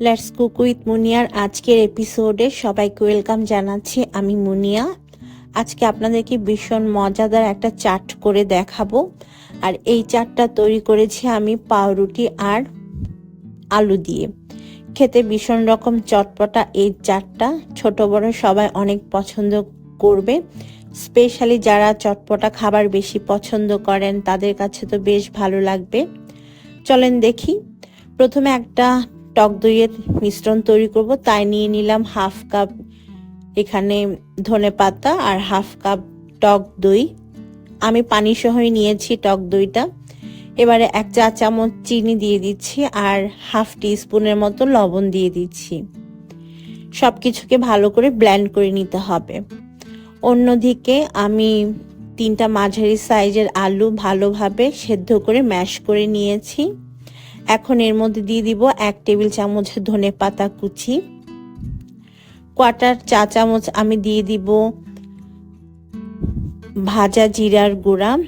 Let's cook with meunière আজকের এপিসোডে সবাইকে ওয়েলকাম জানাচ্ছি, আমি মুনিয়া। আজকে আপনাদেরকে ভীষণ মজাদার একটা চাট করে দেখাবো। আর এই চাটটা তৈরি করেছি আমি পাউরুটি আর আলু দিয়ে। খেতে ভীষণ রকম চটপটা এই চাটটা, ছোট বড় সবাই অনেক পছন্দ করবে। স্পেশালি যারা চটপটা খাবার বেশি পছন্দ করেন, তাদের কাছে তো বেশ ভালো লাগবে। চলেন দেখি। প্রথমে একটা টক দইয়ের মিশ্রণ তৈরি করব। তাই নিয়ে নিলাম হাফ কাপ এখানে ধনে পাতা আর হাফ কাপ টক দই। আমি পানি সহই নিয়েছি টক দইটা। এবারে এক চা চামচ চিনি দিয়ে দিচ্ছি আর হাফ টি স্পুনের মতো লবণ দিয়ে দিচ্ছি। সব কিছুকে ভালো করে ব্ল্যান্ড করে নিতে হবে। অন্যদিকে আমি তিনটা মাঝারি সাইজের আলু ভালোভাবে সেদ্ধ করে ম্যাশ করে নিয়েছি। এখন এর মধ্যে দিয়ে দিব এক টেবিল চামচ ধনে পাতা কুচি। কোয়াটার চা চামচ আমি দিয়ে দিব ভাজা জিরার গুঁড়া।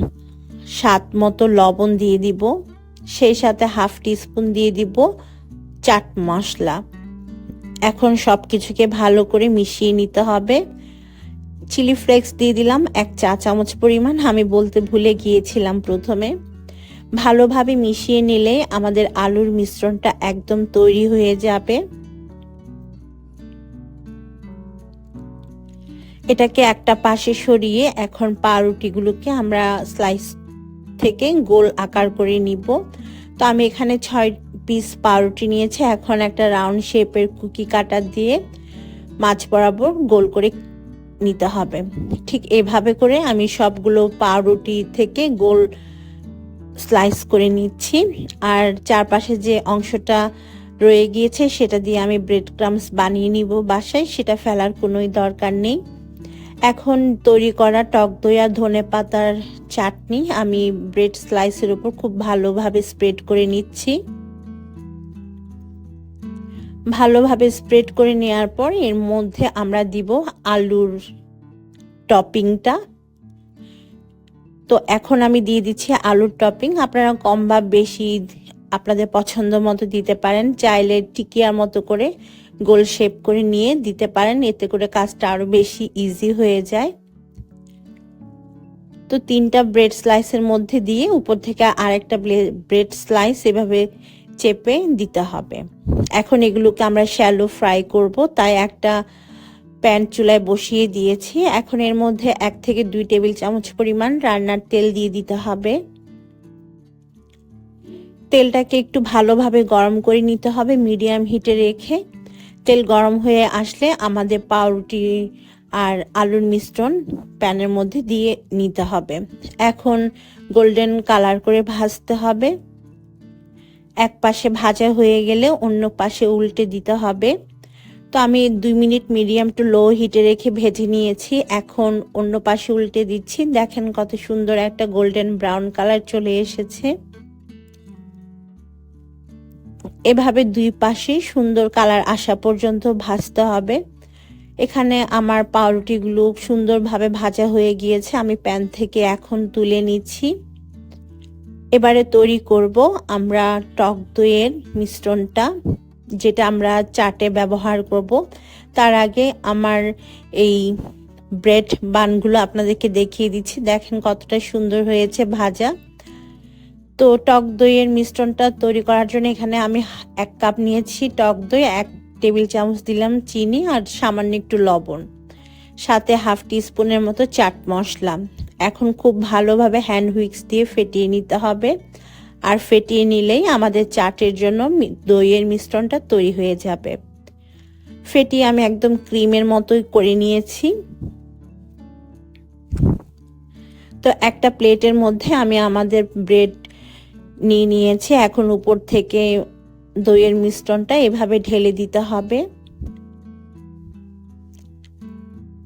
স্বাদ মতো লবণ দিয়ে দিব। সেই সাথে হাফ টিস্পুন দিয়ে দিব চাট মশলা। এখন সব কিছুকে ভালো করে মিশিয়ে নিতে হবে। চিলি ফ্লেক্স দিয়ে দিলাম এক চা চামচ পরিমাণ। আমি বলতে ভুলে গিয়েছিলাম প্রথমে। ভালোভাবে মিশিয়ে নিলে আমাদের আলুর মিশ্রণটা একদম তৈরি হয়ে যাবে। এটাকে একটা পাশে সরিয়ে এখন পাউরুটিগুলোকে আমরা স্লাইস থেকে গোল আকার করে নিব। তো আমি এখানে ছয় পিস পাউরুটি নিয়েছি। এখন একটা রাউন্ড শেপের কুকি কাটার দিয়ে মাছ বরাবর গোল করে নিতে হবে। ঠিক এভাবে করে আমি সবগুলো পাউরুটি থেকে গোল স্লাইস করে নিচ্ছি। আর চারপাশে যে অংশটা রয়ে গিয়েছে, সেটা দিয়ে আমি ব্রেড ক্রামস বানিয়ে নিব বাসায়। সেটা ফেলার কোনোই দরকার নেই। এখন তৈরি করা টক দই আর ধনে পাতার চাটনি আমি ব্রেড স্লাইসের উপর খুব ভালোভাবে স্প্রেড করে নিচ্ছি। ভালোভাবে স্প্রেড করে নেওয়ার পর এর মধ্যে আমরা দিব আলুর টপিংটা তো এখন আমি দিয়ে দিচ্ছি আলুর টপিং। আপনারা কম বা বেশি আপনাদের পছন্দ মতো দিতে পারেন। চাইলে টিকিয়ার মতো করে গোল শেপ করে নিয়ে দিতে পারেন। এতে করে কাজটা আরও বেশি ইজি হয়ে যায়। তো তিনটা ব্রেড স্লাইসের মধ্যে দিয়ে উপর থেকে আরেকটা ব্রেড স্লাইস এভাবে চেপে দিতে হবে। এখন এগুলোকে আমরা শ্যালো ফ্রাই করব। তাই একটা প্যান চুলায় বসিয়ে দিয়েছি। এখন এর মধ্যে এক থেকে দুই টেবিল চামচ পরিমাণ রান্নার তেল দিয়ে দিতে হবে। তেলটাকে একটু ভালোভাবে গরম করে নিতে হবে মিডিয়াম হিটে রেখে। তেল গরম হয়ে আসলে আমাদের পাউরুটি আর আলুর মিশ্রণ প্যানের মধ্যে দিয়ে নিতে হবে। এখন গোল্ডেন কালার করে ভাজতে হবে। এক পাশে ভাজা হয়ে গেলে অন্য পাশে উল্টে দিতে হবে। তো আমি দুই মিনিট মিডিয়াম টু লো হিটে রেখে ভেজে নিয়েছি। এখন অন্য পাশে উল্টে দিচ্ছি। দেখেন কত সুন্দর একটা গোল্ডেন ব্রাউন কালার চলে এসেছে। এভাবে দুই পাশে সুন্দর কালার আসা পর্যন্ত ভাজতে হবে। এখানে আমার পাউরুটিগুলো সুন্দরভাবে ভাজা হয়ে গিয়েছে। আমি প্যান থেকে এখন তুলে নিচ্ছি। এবারে তৈরি করব আমরা টক দইয়ের মিশ্রণটা। যেটা আমরা চাটে ব্যবহার করব, তার আগে আমার এই ব্রেড বানগুলো আপনাদেরকে দেখিয়ে দিচ্ছি। দেখেন কতটা সুন্দর হয়েছে ভাজা। তো টক দইয়ের মিশ্রণটা তৈরি করার জন্য এখানে আমি এক কাপ নিয়েছি টক দই, এক টেবিল চামচ দিলাম চিনি আর সামান্য একটু লবণ, সাথে হাফ টি স্পুনের মতো চাট মশলা। এখন খুব ভালোভাবে হ্যান্ড হুইক্স দিয়ে ফেটিয়ে নিতে হবে। আর ফেটিয়ে নিলেই আমাদের চাটের জন্য দইয়ের মিশ্রণটা তৈরি হয়ে যাবে। ফেটিয়ে আমি একদম ক্রিমের মতোই করে নিয়েছি। তো একটা প্লেটের মধ্যে আমি আমাদের ব্রেড নিয়ে নিয়েছি। এখন উপর থেকে দইয়ের মিশ্রণটা এভাবে ঢেলে দিতে হবে।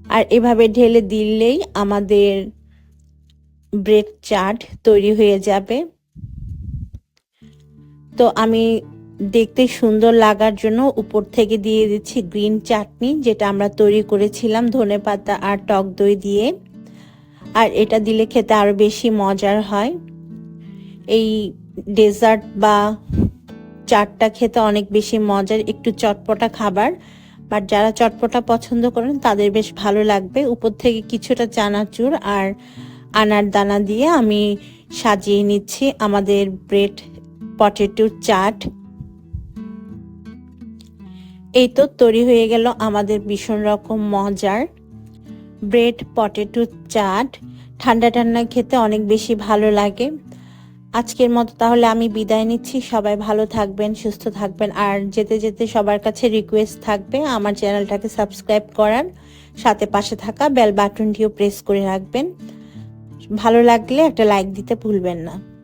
আর এভাবে ঢেলে দিলেই আমাদের ব্রেড চাট তৈরি হয়ে যাবে। তো আমি দেখতে সুন্দর লাগার জন্য উপর থেকে দিয়ে দিচ্ছি গ্রিন চাটনি, যেটা আমরা তৈরি করেছিলাম ধনে পাতা আর টক দই দিয়ে। আর এটা দিলে খেতে আরও বেশি মজার হয়। এই ডেজার্ট বা চাটটা খেতে অনেক বেশি মজার, একটু চটপটা খাবার। বাট যারা চটপটা পছন্দ করেন, তাদের বেশ ভালো লাগবে। উপর থেকে কিছুটা চানাচুর আর আনার দানা দিয়ে আমি সাজিয়ে নিচ্ছি আমাদের ব্রেড পটেটোর চাট। এই তো তৈরি হয়ে গেল আমাদের ভীষণ রকম মজার ব্রেড পটেটো চাট। ঠান্ডা ঠান্ডা খেতে অনেক বেশি ভালো লাগে। আজকের মতো তাহলে আমি বিদায় নিচ্ছি। সবাই ভালো থাকবেন, সুস্থ থাকবেন। আর যেতে যেতে সবার কাছে রিকোয়েস্ট থাকবে আমার চ্যানেলটাকে সাবস্ক্রাইব করার। সাথে পাশে থাকা বেল বাটনটিও প্রেস করে রাখবেন। ভালো লাগলে একটা লাইক দিতে ভুলবেন না।